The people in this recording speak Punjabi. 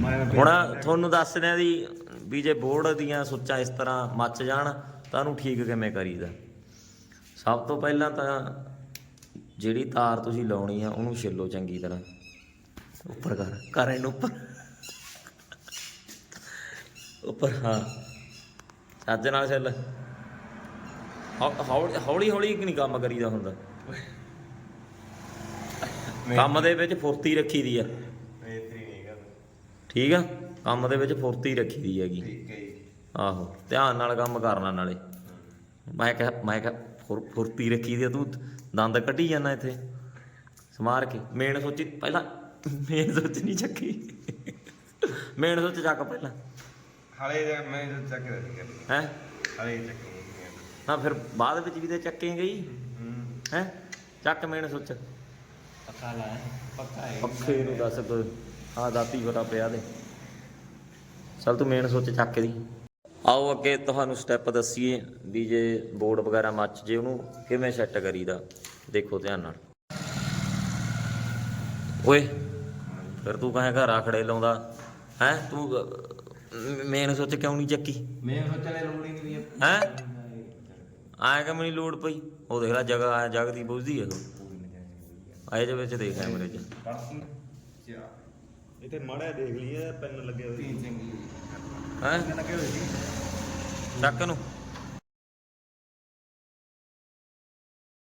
ਹੁਣ ਤੁਹਾਨੂੰ ਦੱਸ ਦਿਆਂ ਦੀ ਵੀ ਜੇ ਬੋਰਡ ਦੀਆਂ ਸੁੱਚਾਂ ਇਸ ਤਰ੍ਹਾਂ ਮੱਚ ਜਾਣ ਤਾਂ ਉਹਨੂੰ ਠੀਕ ਕਿਵੇਂ ਕਰੀਦਾ? ਸਭ ਤੋਂ ਪਹਿਲਾਂ ਤਾਂ ਜਿਹੜੀ ਤਾਰ ਤੁਸੀਂ ਲਾਉਣੀ ਆ ਉਹਨੂੰ ਛਿੱਲੋ ਚੰਗੀ ਤਰ੍ਹਾਂ। ਉੱਪਰ ਕਰ ਕਰ ਇਹਨੂੰ ਉੱਪਰ। ਉੱਪਰ ਹਾਂ। ਚੱਜ ਨਾਲ ਛਿੱਲ। ਹੌਲੀ ਹੌਲੀ ਹੌਲੀ ਨਹੀਂ ਕੰਮ ਕਰੀਦਾ ਹੁੰਦਾ? ਕੰਮ ਦੇ ਵਿੱਚ ਫੁਰਤੀ ਰੱਖੀ ਦੀ ਆ। ਠੀਕ ਆ? ਕੰਮ ਦੇ ਵਿੱਚ ਫੁਰਤੀ ਰੱਖੀ ਦੀ ਹੈਗੀ। ਠੀਕ ਹੈ ਜੀ। ਆਹੋ ਧਿਆਨ ਨਾਲ ਕੰਮ ਕਰਨਾ ਨਾਲੇ। ਮੈਂ ਕਿਹਾ ਮੈਂ ਕਿਹਾ ਫੁਰ- ਫੁਰਤੀ ਰੱਖੀ ਦੀ ਆ, ਤੂੰ ਦੰਦ ਕੱਢੀ ਜਾਂਦਾ ਇੱਥੇ। ਸਮਾਰ ਕੇ ਮੇਨ ਸੋਚੀ ਪਹਿਲਾਂ ਮੇਨ ਸੋਚ ਨਹੀਂ ਚੱਕੀ। ਮੇਨ ਸੋਚ ਚੱਕ ਪਹਿਲਾਂ। ਹਾਲੇ ਜੇ ਮੈਂ ਜੋ ਚੱਕ ਰਿਹਾ ਸੀ ਹੈ? ਹਾਲੇ ਚੱਕੀ ਤਾਂ ਫਿਰ ਬਾਅਦ ਵਿੱਚ ਵੀ ਤੇ ਚੱਕੇਂਗੇ ਹੀ ਹੂੰ। ਹੈ? ਚੱਕ ਮੇਨ ਸੋਚ। ਪੱਕਾ ਲਾਇਆ ਪੱਕਾ ਹੈ। ਪੱਖੇ ਨੂੰ ਦੱਸ ਕੋਈ। ਆ ਦਾਤੀ ਫਟਾ ਪਿਆ ਦੇ। ਚਲ ਤੂੰ ਮੇਨ ਸੋਚ ਚੱਕ ਦੀ। ਆਓ ਅੱਗੇ ਤੁਹਾਨੂੰ ਸਟੈਪ ਦੱਸੀਏ ਵੀ ਜੇ ਬੋਰਡ ਵਗੈਰਾ ਮੱਚ ਜੇ ਉਹਨੂੰ ਕਿਵੇਂ ਸੈੱਟ ਕਰੀਦਾ। ਦੇਖੋ ਧਿਆਨ ਨਾਲ। ਓਏ ਫਿਰ ਤੂੰ ਕਹੇ ਘਰ ਆਖੜੇ ਲਾਉਂਦਾ। ਹੈ ਤੂੰ ਮੇਨ ਸੋਚ ਕਿਉਂ ਨਹੀਂ ਚੱਕੀ? ਮੈਂ ਸੋਚਣੇ ਲੋੜ ਹੀ ਨਹੀਂ ਹੈ। ਆਇਆ ਕਿ ਮੈਨੂੰ ਲੋੜ ਪਈ? ਉਹ ਦੇਖ ਲੈ ਜਗ੍ਹਾ ਆ ਜਗਦੀ ਬੁਝਦੀ ਹੈ। ਉਹ ਆਏ ਦੇ ਵਿੱਚ ਦੇਖ ਕੈਮਰੇ ਚਾ। ਇੱਥੇ ਮਾੜਾ ਦੇਖ ਲਈਏ ਪੈਨ ਲੱਗੇ ਹੋਏ ਤੀ ਚੰਗੀ ਹੈ? ਲੱਗੇ ਹੋਏ ਸੀ। ਚੱਕ ਨੂੰ